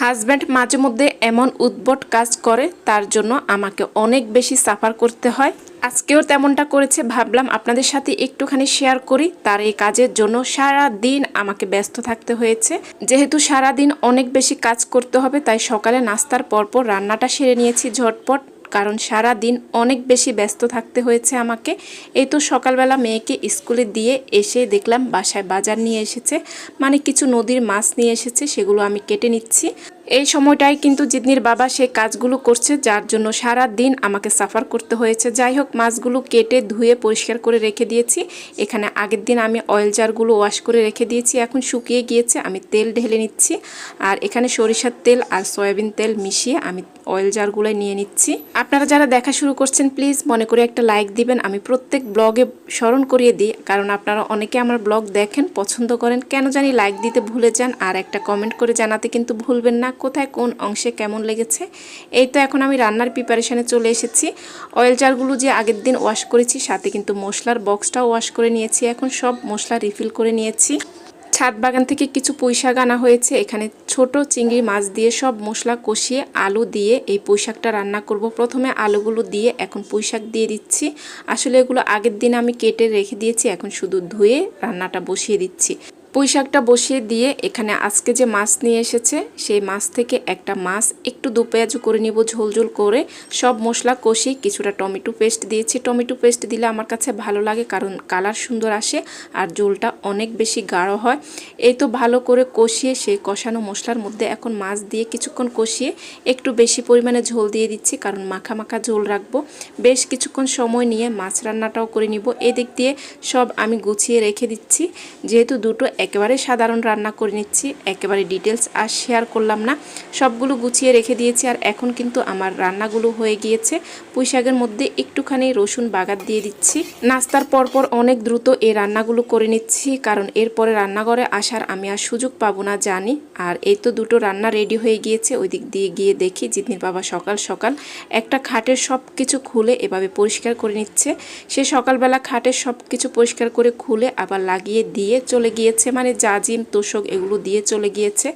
Husband মাঝে মধ্যে এমন উদ্ভট কাজ করে, তার জন্য আমাকে অনেক বেশি সাফার করতে হয়। আজকেও তেমনটা করেছে, ভাবলাম আপনাদের সাথে একটুখানি শেয়ার করি। তার এই কাজের জন্য সারা দিন আমাকে ব্যস্ত থাকতে হয়েছে। যেহেতু সারা দিন অনেক বেশি কাজ করতে হবে, তাই সকালে নাস্তার পরপর রান্নাটা সেরে নিয়েছি ঝটপট। কারণ সারা দিন অনেক বেশি ব্যস্ত থাকতে হয়েছে আমাকে। এই তো সকালবেলা মেয়েকে স্কুলে দিয়ে এসে দেখলাম বাসায় বাজার নিয়ে এসেছে মানে কিছু নদীর মাছ নিয়ে এসেছে, সেগুলো আমি কেটে নিচ্ছি। এই সময়টাই কিন্তু জিদনির বাবা সে কাজগুলো করছে, যার জন্য সারা দিন আমাকে সাফার করতে হয়েছে। যাই হোক, মাছগুলো কেটে ধুয়ে পরিষ্কার করে রেখে দিয়েছি। এখানে আগের দিন আমি অয়েল জারগুলো ওয়াশ করে রেখে দিয়েছি, এখন শুকিয়ে গিয়েছে, আমি তেল ঢেলে নিচ্ছি। আর এখানে সরিষার তেল আর সয়াবিন তেল মিশিয়ে আমি অয়েল জারগুলো নিয়ে নিচ্ছি। আপনারা যারা দেখা শুরু করছেন, প্লিজ মনে করে একটা লাইক দিবেন। আমি প্রত্যেক ব্লগে স্মরণ করিয়ে দিই, কারণ আপনারা অনেকে আমার ব্লগ দেখেন, পছন্দ করেন। কেন জানি লাইক দিতে ভুলে যান, আর একটা কমেন্ট করে জানাতে কিন্তু ভুলবেন না। কোথায় কোন অংশে কেমন লেগেছে, এই তো এখন আমি রান্নার প্রিপারেশানে চলে এসেছি। অয়েল জারগুলো যে আগের দিন ওয়াশ করেছি, সাথে কিন্তু মশলার বক্সটাও ওয়াশ করে নিয়েছি। এখন সব মশলা রিফিল করে নিয়েছি। ছাদ বাগান থেকে কিছু পুঁইশাক আনা হয়েছে। এখানে ছোট চিংড়ি মাছ দিয়ে সব মশলা কষিয়ে আলু দিয়ে এই পুঁইশাকটা রান্না করব। প্রথমে আলুগুলো দিয়ে এখন পুঁইশাক দিয়ে দিচ্ছি। আসলে এগুলো আগের দিন আমি কেটে রেখে দিয়েছি। এখন শুধু ধুয়ে রান্নাটা বসিয়ে দিচ্ছি। পুঁই শাকটা বসিয়ে দিয়ে এখানে আজকে যে মাছ নিয়ে এসেছে, সেই মাছ থেকে একটা মাছ, একটু দু পেঁয়াজু করে নিব ঝোল ঝোল করে। সব মশলা কষি কিছুটা টমেটো পেস্ট দিয়েছি। টমেটো পেস্ট দিলে আমার কাছে ভালো লাগে কারণ কালার সুন্দর আসে আর ঝোলটা অনেক বেশি গাঢ় হয়। এই তো ভালো করে কষিয়ে সেই কষানো মশলার মধ্যে এখন মাছ দিয়ে কিছুক্ষণ কষিয়ে একটু বেশি পরিমাণে ঝোল দিয়ে দিচ্ছি কারণ মাখা মাখা ঝোল রাখব। বেশ কিছুক্ষণ সময় নিয়ে মাছ রান্নাটাও করে নিব। এদিক দিয়ে সব আমি গুছিয়ে রেখে দিচ্ছি। যেহেতু দুটো একেবারে সাধারণ রান্না করে নিচ্ছি, একেবারে ডিটেলস আর শেয়ার করলাম না। সবগুলো গুছিয়ে রেখে দিয়েছি আর এখন কিন্তু আমার রান্নাগুলো হয়ে গিয়েছে। পুঁই শাকের মধ্যে একটুখানি রসুন বাগার দিয়ে দিচ্ছি। নাস্তার পরপর অনেক দ্রুত এই রান্নাগুলো করে নিচ্ছি, কারণ এরপরে রান্নাঘরে আসার আমি আর সুযোগ পাবো না জানি। আর এই তো দুটো রান্না রেডি হয়ে গিয়েছে ওই দিক দিয়ে গিয়ে দেখি জিতনির বাবা সকাল সকাল একটা খাটের সব কিছু খুলে এভাবে পরিষ্কার করে নিচ্ছে। সে সকালবেলা খাটের সব কিছু পরিষ্কার করে খুলে আবার লাগিয়ে দিয়ে চলে গিয়েছে মানে জাজিম, তোষক এগুলো দিয়ে চলে গিয়েছে।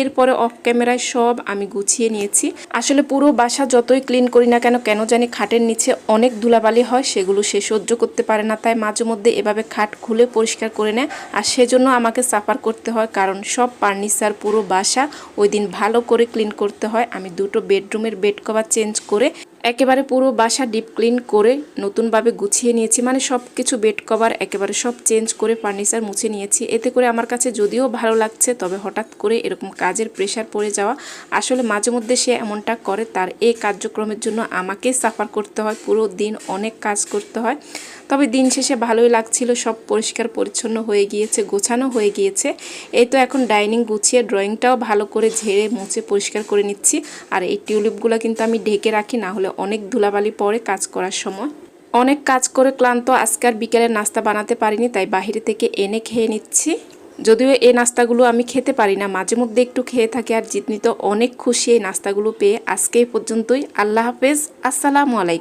এরপরে অফ ক্যামেরায় সব আমি গুছিয়ে নিয়েছি। আসলে পুরো বাসা যতই ক্লিন করি না কেন কেন জানি খাটের নিচে অনেক ধুলাবালি হয়, সেগুলো সে সহ্য করতে পারে না। তাই মাঝে মধ্যে এভাবে খাট খুলে পরিষ্কার করে নেয়। আর সেজন্য আমাকে সাফার করতে হয়, কারণ সব ফার্নিচার পুরো বাসা ওই দিন ভালো করে ক্লিন করতে হয়। আমি দুটো বেডরুমের বেড কভার চেঞ্জ করে একেবারে পুরো বাসা ডিপ ক্লিন করে নতুনভাবে গুছিয়ে নিয়েছি। মানে সব কিছু বেড কভার একেবারে সব চেঞ্জ করে ফার্নিচার মুছে নিয়েছি। এতে করে আমার কাছে যদিও ভালো লাগছে, তবে হঠাৎ করে এরকম কাজের প্রেশার পড়ে যাওয়া, আসলে মাঝে মধ্যে সে এমনটা করে, তার এই কার্যক্রমের জন্য আমাকে সাফার করতে হয়, পুরো দিন অনেক কাজ করতে হয়। তবে দিন শেষে ভালোই লাগছিল, সব পরিষ্কার পরিচ্ছন্ন হয়ে গিয়েছে, গোছানো হয়ে গিয়েছে। এই তো এখন ডাইনিং গুছিয়ে ড্রয়িংটাও ভালো করে ঝেড়ে মুছে পরিষ্কার করে নিচ্ছি। আর এই টিউলিপগুলো কিন্তু আমি ঢেকে রাখি, না হলে অনেক ধুলাবালি পরে কাজ করার সময়। অনেক কাজ করে ক্লান্ত, আজকে আর বিকেলের নাস্তা বানাতে পারিনি, তাই বাহিরে থেকে এনে খেয়ে নিচ্ছি। যদিও এই নাস্তাগুলো আমি খেতে পারি না, মাঝে মধ্যে একটু খেয়ে থাকি আর জিতনি তো অনেক খুশি এই নাস্তাগুলো পেয়ে। আজকে পর্যন্তই, আল্লাহ হাফেজ, আসসালামু আলাইকুম।